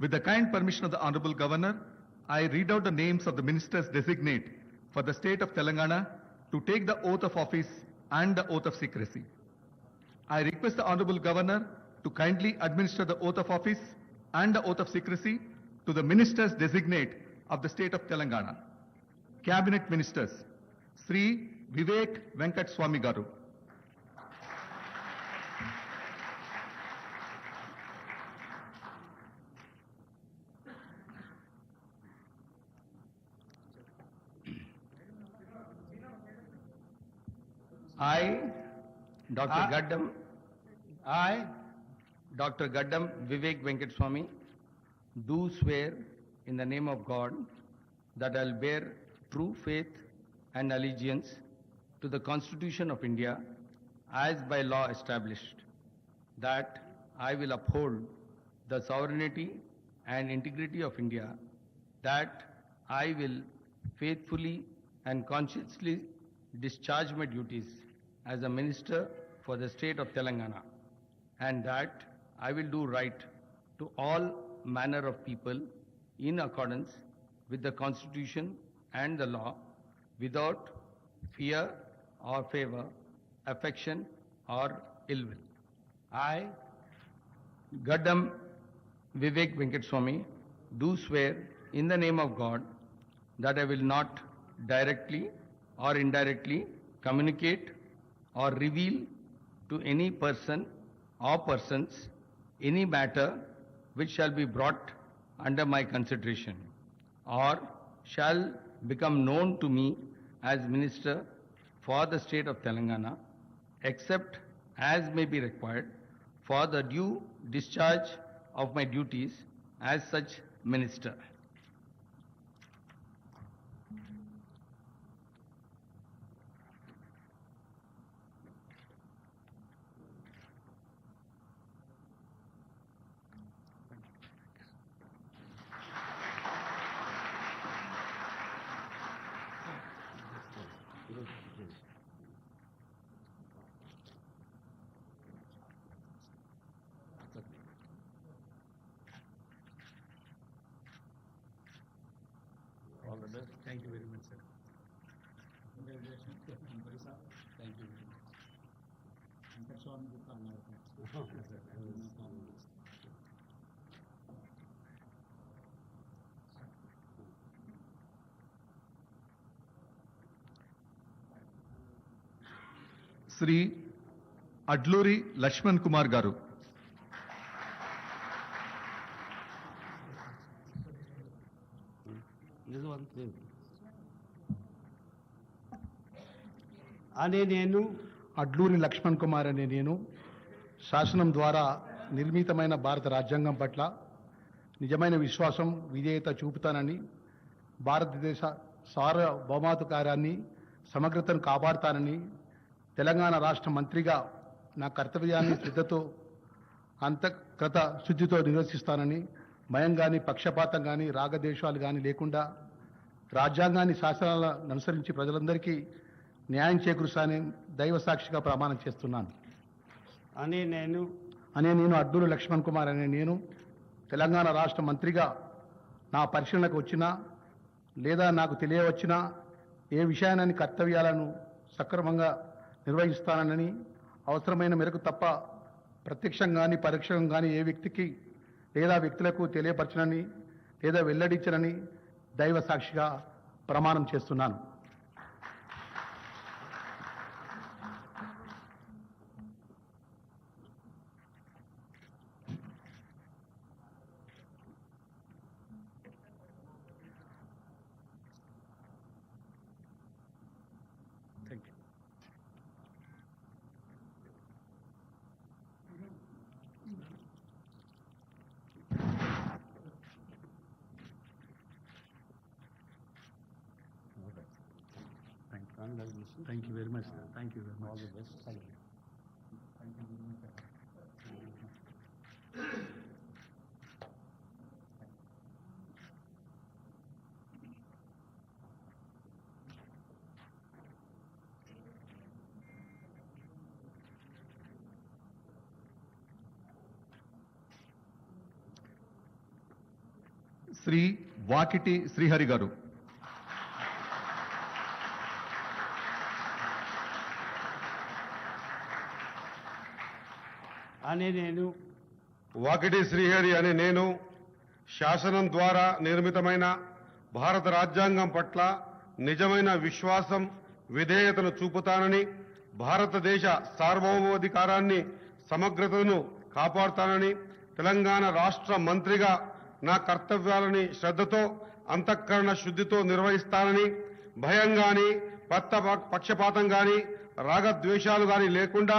With the kind permission of the Honorable Governor, I read out the names of the ministers designate for the state of Telangana to take the oath of office and the oath of secrecy. I request the Honorable Governor to kindly administer the oath of office and the oath of secrecy to the ministers designate of the state of Telangana. Cabinet Ministers, Sri Vivek Venkat Swami Garu. I, Dr. I- Gaddam, I, Dr. Gaddam Vivek Venkateswamy, do swear in the name of God that I'll bear true faith and allegiance to the Constitution of India as by law established, that I will uphold the sovereignty and integrity of India, that I will faithfully and conscientiously discharge my duties as a minister for the state of Telangana, and that I will do right to all manner of people in accordance with the Constitution and the law without fear or favor, affection or ill will. I, Gaddam Vivek Venkateswamy, do swear in the name of God that I will not directly or indirectly communicate or reveal to any person or persons any matter which shall be brought under my consideration or shall become known to me as minister for the state of Telangana except as may be required for the due discharge of my duties as such minister. All the best. Thank you very much, sir. Congratulations. Thank you very much. Venkataswamy Gupta అన్నారు శ్రీ అడ్లూరి లక్ష్మణ్ కుమార్ గారు అనే నేను అడ్లూరి లక్ష్మణ్ కుమార్ అనే నేను శాసనం ద్వారా నిర్మితమైన భారత రాజ్యాంగం పట్ల నిజమైన విశ్వాసం విధేయత చూపుతానని భారతదేశ సార్వభౌమాధికారాన్ని సమగ్రతను కాపాడుతానని తెలంగాణ రాష్ట్ర మంత్రిగా నా కర్తవ్యాన్ని శ్రద్ధతో అంతకృత శుద్ధితో నిర్వహిస్తానని భయం కానీ పక్షపాతం కానీ రాగద్వేషాలు కానీ లేకుండా రాజ్యాంగాన్ని శాసనాలను అనుసరించి ప్రజలందరికీ న్యాయం చేకూరుస్తానని దైవ సాక్షిగా ప్రమాణం చేస్తున్నాను. అని నేను అనే నేను అడ్డూరు లక్ష్మణ్ కుమార్ అనే నేను తెలంగాణ రాష్ట్ర మంత్రిగా నా పరిశీలనకు వచ్చినా లేదా నాకు తెలియవచ్చినా ఏ విషయాన్ని కర్తవ్యాలను సక్రమంగా నిర్వహిస్తానని అవసరమైన మేరకు తప్ప ప్రత్యక్షంగా కానీ పరోక్షంగా కానీ ఏ వ్యక్తికి లేదా వ్యక్తులకు తెలియపరచనని లేదా వెల్లడించనని దైవ సాక్షిగా ప్రమాణం చేస్తున్నాను. Thank you very much, sir. Thank you very much. All the best. Thank you. Thank you very much. Shri అనే నేను వాకిటి శ్రీహరి అనే నేను శాసనం ద్వారా నిర్మితమైన భారత రాజ్యాంగం పట్ల నిజమైన విశ్వాసం విధేయతను చూపుతానని భారతదేశ సార్వభౌమాధికారాన్ని సమగ్రతను కాపాడుతానని తెలంగాణ రాష్ట్ర మంత్రిగా నా కర్తవ్యాలని శ్రద్ధతో అంతఃకరణ శుద్ధితో నిర్వహిస్తానని భయం కానీ పత్త పక్షపాతం కానీ రాగద్వేషాలు కానీ లేకుండా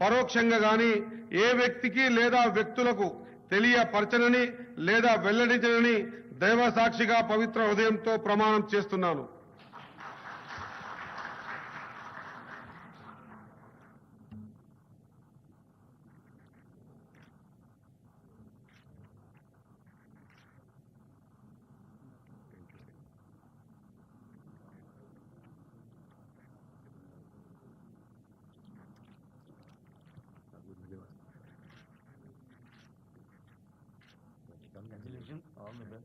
పరోక్షంగా గాని ఏ వ్యక్తికి లేదా వ్యక్తులకు తెలియపరచనని లేదా వెల్లడించనని దైవ సాక్షిగా పవిత్ర హృదయంతో ప్రమాణం చేస్తున్నాను. Abi ben.